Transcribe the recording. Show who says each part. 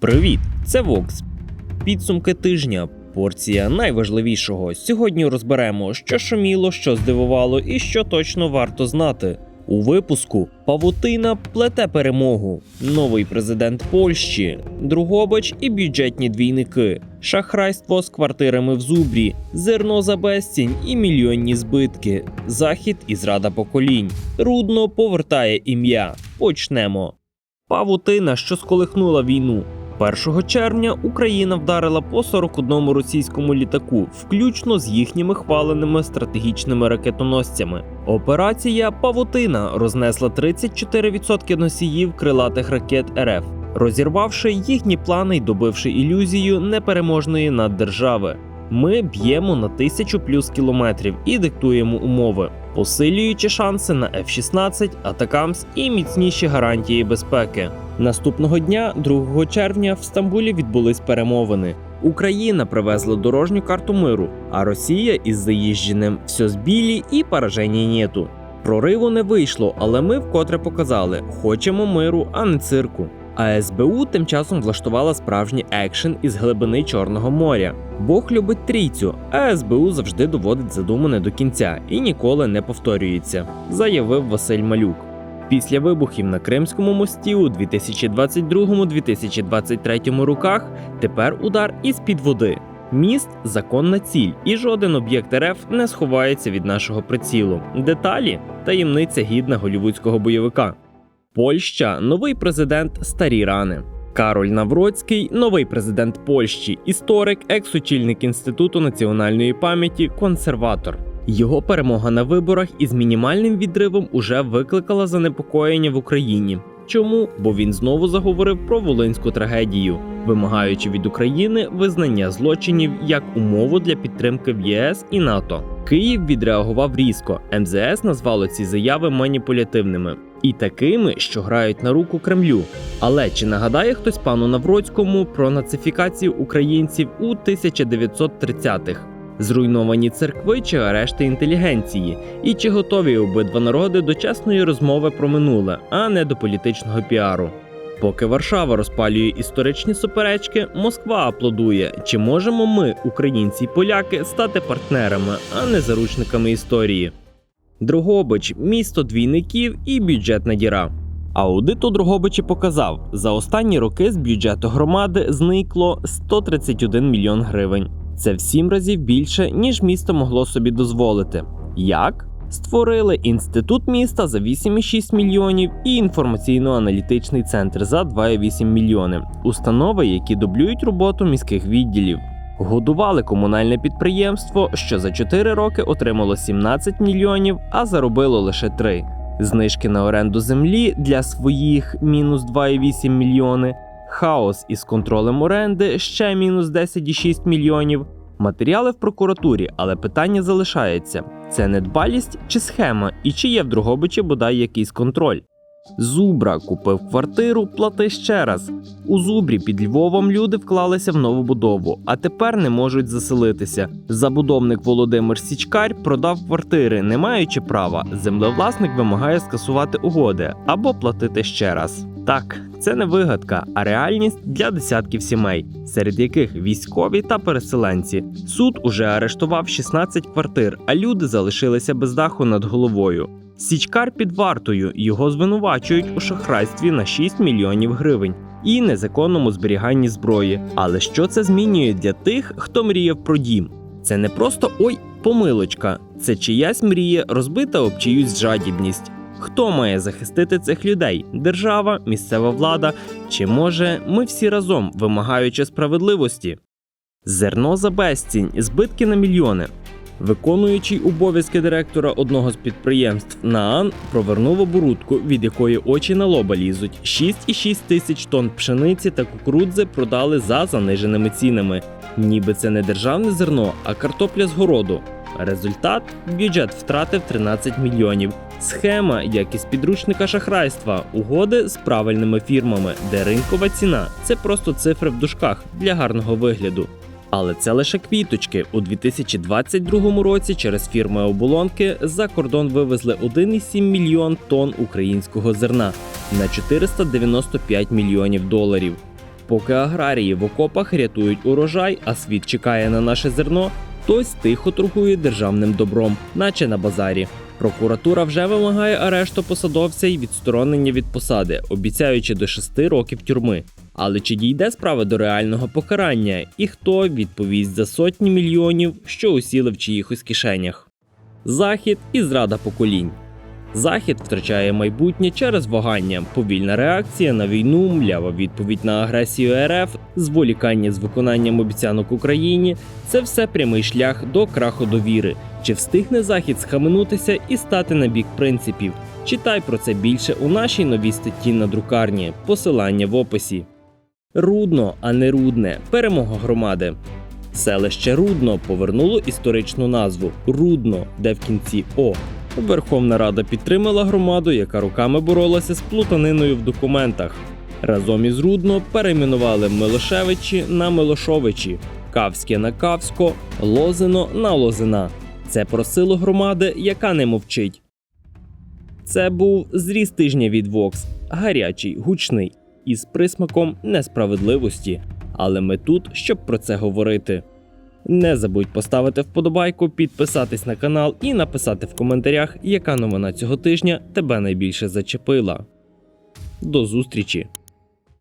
Speaker 1: Привіт, це Вокс. Підсумки тижня. Порція найважливішого. Сьогодні розберемо, що шуміло, що здивувало і що точно варто знати. У випуску Павутина плете перемогу, новий президент Польщі, Другобач і бюджетні двійники, шахрайство з квартирами в зубрі, зерно за безцінь і мільйонні збитки, захід і зрада поколінь. Рудно повертає ім'я. Почнемо. Павутина, що сколихнула війну. 1 червня Україна вдарила по 41 російському літаку, включно з їхніми хваленими стратегічними ракетоносцями. Операція Павутина рознесла 34% носіїв крилатих ракет РФ, розірвавши їхні плани й добивши ілюзію непереможної наддержави. Ми б'ємо на тисячу плюс кілометрів і диктуємо умови, посилюючи шанси на F-16, Атакамс і міцніші гарантії безпеки. Наступного дня, 2 червня, в Стамбулі відбулись перемовини. Україна привезла дорожню карту миру, а Росія із заїждженим все збілі і пораження нету. Прориву не вийшло, але ми вкотре показали: хочемо миру, а не цирку. А СБУ тим часом влаштувала справжній екшен із глибини Чорного моря. Бог любить трійцю, а СБУ завжди доводить задумане до кінця і ніколи не повторюється, заявив Василь Малюк. Після вибухів на Кримському мості у 2022-2023 роках тепер удар із під води. Міст законна ціль, і жоден об'єкт РФ не сховається від нашого прицілу. Деталі таємниця гідна голівудського бойовика. Польща новий президент старі рани. Кароль Навроцький, новий президент Польщі, історик, екс-очільник інституту національної пам'яті, консерватор. Його перемога на виборах із мінімальним відривом уже викликала занепокоєння в Україні. Чому? Бо він знову заговорив про волинську трагедію, вимагаючи від України визнання злочинів як умову для підтримки в ЄС і НАТО. Київ відреагував різко. МЗС назвало ці заяви маніпулятивними і такими, що грають на руку Кремлю. Але чи нагадає хтось пану Навроцькому про нацифікацію українців у 1930-х? Зруйновані церкви чи арешти інтелігенції, і чи готові обидва народи до чесної розмови про минуле, а не до політичного піару. Поки Варшава розпалює історичні суперечки, Москва аплодує, чи можемо ми, українці й поляки, стати партнерами, а не заручниками історії. Другобич місто двійників і бюджетна діра. Аудит у Другобичі показав, за останні роки з бюджету громади зникло 131 мільйон гривень. Це в сім разів більше, ніж місто могло собі дозволити. Як? Створили інститут міста за 8,6 мільйонів і інформаційно-аналітичний центр за 2,8 мільйони, установи, які дублюють роботу міських відділів. Годували комунальне підприємство, що за 4 роки отримало 17 мільйонів, а заробило лише 3. Знижки на оренду землі для своїх мінус 2,8 мільйони, хаос із контролем оренди ще мінус 10,6 мільйонів. Матеріали в прокуратурі, але питання залишається: це недбалість чи схема, і чи є в Другобичі бодай якийсь контроль. Зубра купив квартиру, плати ще раз. У зубрі під Львовом люди вклалися в нову будову, а тепер не можуть заселитися. Забудовник Володимир Січкар продав квартири, не маючи права. Землевласник вимагає скасувати угоди або платити ще раз. Так, це не вигадка, а реальність для десятків сімей, серед яких військові та переселенці. Суд уже арештував 16 квартир, а люди залишилися без даху над головою. Січкар під вартою його звинувачують у шахрайстві на 6 мільйонів гривень і незаконному зберіганні зброї. Але що це змінює для тих, хто мріяв про дім? Це не просто ой, помилочка, це чиясь мрія розбита об чиюсь жадібність. Хто має захистити цих людей? Держава, місцева влада, чи може ми всі разом, вимагаючи справедливості? Зерно за безцінь, збитки на мільйони. Виконуючий обов'язки директора одного з підприємств НААН провернув оборудку, від якої очі на лоба лізуть. 6,6 тисяч тонн пшениці та кукурудзи продали за заниженими цінами. Ніби це не державне зерно, а картопля з городу. Результат бюджет втратив 13 мільйонів. Схема, як із підручника шахрайства, угоди з правильними фірмами, де ринкова ціна це просто цифри в дужках для гарного вигляду. Але це лише квіточки. У 2022 році через фірми оболонки за кордон вивезли 1,7 мільйон тонн українського зерна на 495 мільйонів доларів. Поки аграрії в окопах рятують урожай, а світ чекає на наше зерно, хтось тихо торгує державним добром, наче на базарі. Прокуратура вже вимагає арешту посадовця і відсторонення від посади, обіцяючи до 6 років тюрми. Але чи дійде справа до реального покарання, і хто відповість за сотні мільйонів, що усіли в чиїхось кишенях? Захід і зрада поколінь. Захід втрачає майбутнє через вагання, повільна реакція на війну, млява відповідь на агресію РФ, зволікання з виконанням обіцянок Україні це все прямий шлях до краху довіри. Чи встигне Захід схаменутися і стати на бік принципів? Читай про це більше у нашій новій статті на друкарні. Посилання в описі. Рудно, а не рудне. Перемога громади. Селище Рудно повернуло історичну назву Рудно, де в кінці О. Верховна Рада підтримала громаду, яка роками боролася з плутаниною в документах. Разом із Рудно перейменували Милошевичі на Милошовичі, Кавське на Кавсько, Лозино на Лозина. Це про силу громади, яка не мовчить. Це був зріз тижня від Vox, гарячий, гучний, із присмаком несправедливості. Але ми тут, щоб про це говорити. Не забудь поставити вподобайку, підписатись на канал і написати в коментарях, яка новина цього тижня тебе найбільше зачепила. До зустрічі!